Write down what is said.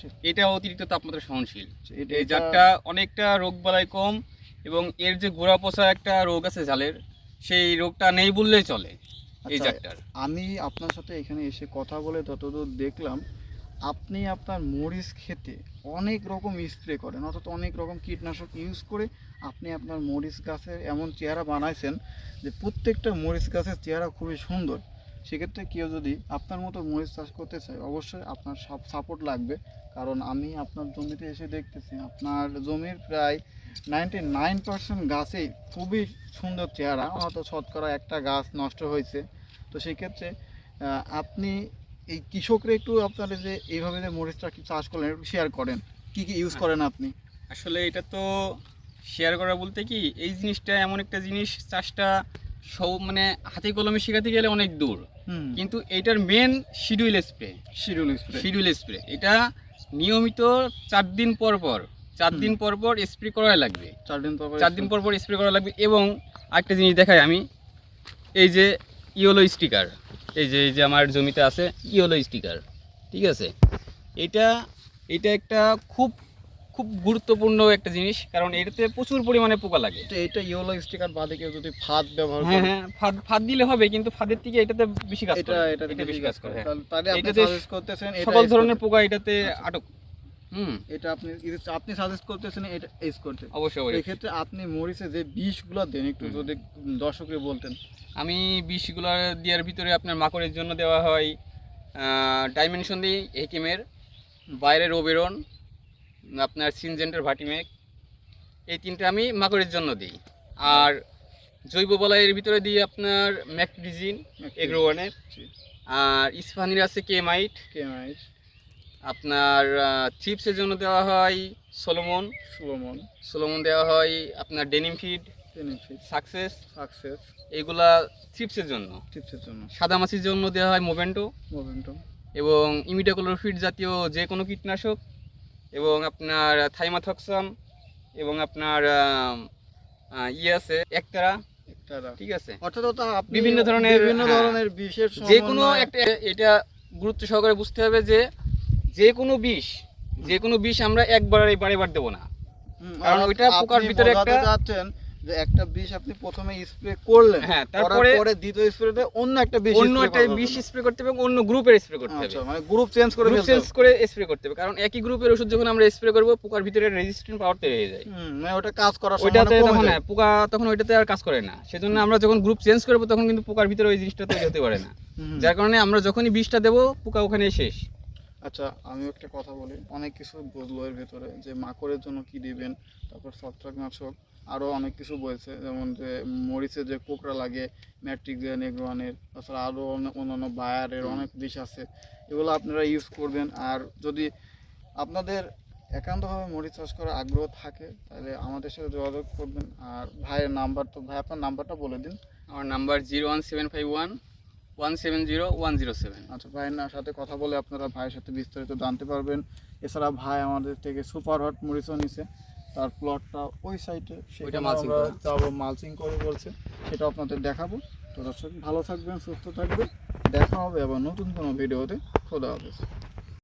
সহনশীল এটা অতিরিক্ত তাপমাত্রা সহনশীল। এই জাতটা অনেকটা রোগ বালাই কম এবং এর যে গোড়া পচা একটা রোগ আছে জালের সেই রোগটা নেই বললেই চলে এই আচ্ছা, জাতটার। আমি আপনার সাথে এখানে এসে কথা বলে ততদূর দেখলাম আপনি আপনার মরিচ খেতে অনেক রকম স্প্রে করেন অর্থাৎ অনেক রকম কীটনাশক ইউজ করে আপনি আপনার মরিচ গাছের এমন চেহারা বানাইছেন যে প্রত্যেকটা মরিচ গাছের চেহারা খুবই সুন্দর। সেক্ষেত্রে কেউ যদি আপনার মতো মরিচ চাষ করতে চায়, অবশ্যই আপনার সব সাপোর্ট লাগবে। কারণ আমি আপনার জমিতে এসে দেখতেছি, আপনার জমির প্রায় নাইনটি নাইন পার্সেন্ট গাছেই খুবই সুন্দর চেহারা হয়তো শতকরা একটা গাছ নষ্ট হয়েছে। তো সেক্ষেত্রে আপনি এই কৃষকরা একটু আপনারা যে এইভাবে যে মরিচটা চাষ করলেন, একটু শেয়ার করেন। কি কি ইউজ করেন আপনি? আসলে এটা তো শেয়ার করা বলতে কি, এই জিনিসটা এমন একটা জিনিস, চাষটা সব মানে হাতে কলমে শেখাতে গেলে অনেক দূর। কিন্তু এইটার main schedule spray schedule spray schedule spray এটা নিয়মিত চার দিন পর পর চার দিন পর পর স্প্রে করা লাগবে। চার দিন পর পর চার দিন পর পর স্প্রে করা লাগবে এবং আরেকটা জিনিস দেখাই আমি এই যে ইয়েলো স্টিকার এই যে এই যে আমার জমিতে আছে ইয়েলো স্টিকার ঠিক আছে? এটা এটা একটা খুব খুব গুরুত্বপূর্ণ একটা জিনিস কারণ এটাতে প্রচুর পরিমাণে পোকা লাগে। তো এটা ইয়েলো স্টিকার বাদে কেউ যদি ফাঁদ ব্যবহার হ্যাঁ করে হ্যাঁ ফাঁদ ফাঁদ দিলে হবে কিন্তু ফাঁদের থেকে এটাতে বেশি কাজ এটা করে এটা এটা বেশি কাজ করে। হ্যাঁ। তাহলে আপনি সাজেস্ট করতেছেন এটা সকল ধরনের পোকা এটাতে আচ্ছা। আটক। হুম এটা আপনি আপনি সাজেস্ট করতেছেন এটা ইউজ করতে। অবশ্যই অবশ্যই। এক্ষেত্রে আপনি মরিচে যে বিষগুলো দেন একটু যদি দর্শককে বলতেন। আমি বিষগুলো দেওয়ার ভিতরে আপনার মাকড়ের জন্য দেওয়া হয় ডাইমেনশন দিই হেকিমের বাইরের ওবেরন আপনার সিনজেন্টের ভাটিমেক এই তিনটে আমি মাকড়ের জন্য দিই। আর জৈব বলয়ের ভিতরে দিই আপনার ম্যাকডিজিন এগ্রোওয়ানের। আর ইস্পানির আছে কেমাইট। কেমাইট। আপনার চিপসের জন্য দেওয়া হয় সোলোমন। সুলমন। সোলোমন দেওয়া হয় আপনার ডেনিম ফিড। সাকসেস। সাকসেস। এইগুলা চিপসের জন্য। টিপসের জন্য। সাদা মাছির জন্য দেওয়া হয় মোভেন্টো মোমেন্টাম এবং ইমিডাক্লোরোফিড জাতীয় যে কোনো কীটনাশক এবং আপনার থাইমাথক্সাম এবং আপনার ই ইয়ে আছে একতারা। ঠিক আছে? অর্থাৎ বিভিন্ন ধরনের, বিভিন্ন হ্যাঁ, ধরনের বিষের যে কোনো একটা এটা গুরুত্ব সহকারে বুঝতে হবে যে যে কোনো বিষ যে কোনো বিষ আমরা একবার বারে বার দেবো না। কারণ ওইটা পোকার ভিতরে একটা- যে একটা বিষ আপনি প্রথমে স্প্রে করলেন হ্যাঁ, তারপরে- পরে দ্বিতীয় স্প্রেতে অন্য একটা বিষ অন্য একটা বিষ স্প্রে করতে হবে অন্য গ্রুপের স্প্রে করতে হবে। আচ্ছা মানে গ্রুপ চেঞ্জ করে গ্রুপ চেঞ্জ করে স্প্রে করতে হবে। কারণ একই গ্রুপের ওষুধ যখন আমরা স্প্রে করব পোকার ভিতরে রেজিস্ট্যান্ট পাওয়ার তৈরি হয়ে যায়। হুম, মানে ওটা কাজ করার ওইটাতে তখন হ্যাঁ, পোকা তখন ওইটাতে আর কাজ করে না। সেজন্য আমরা যখন গ্রুপ চেঞ্জ করব তখন কিন্তু পোকার ভিতরে ওই জিনিসটা তৈরি হতে পারে না। যার কারণে আমরা যখনই বিষটা দেবো পোকা ওখানে শেষ। আচ্ছা আমি একটা কথা বলি। অনেক কিছু বুঝলো এর ভেতরে যে মাকড়ের জন্য কি দিবেন তারপর ছত্রাকনাশক। আরও অনেক কিছু বলছে যেমন যে মরিচে যে কোকরা লাগে ম্যাট্রিক নেগ্রোয়ানের তাছাড়া আরও অন্যান্য বায়ারের অনেক বিষ আছে। এগুলো আপনারা ইউজ করবেন। আর যদি আপনাদের একান্তভাবে মরিচ চাষ করার আগ্রহ থাকে তাহলে আমাদের সাথে যোগাযোগ করবেন। আর ভাইয়ের নাম্বার তো ভাই আপনার নাম্বারটা বলে দিন। আমার number zero one seven five one one seven zero one zero seven. আচ্ছা ভাইয়ের সাথে কথা বলে আপনারা ভাইয়ের সাথে বিস্তারিত জানতে পারবেন। এছাড়া ভাই আমাদের থেকে সুপার হট মরিচও নিছে। তার প্লটটা ওই সাইডে সেটা আমরা। যাব মালচিং করে বলছে। সেটা আপনাদের দেখাবো। তো দর্শক ভালো থাকবেন সুস্থ থাকবেন। দেখা হবে আবার নতুন কোনো ভিডিওতে খোদা হাফেজ।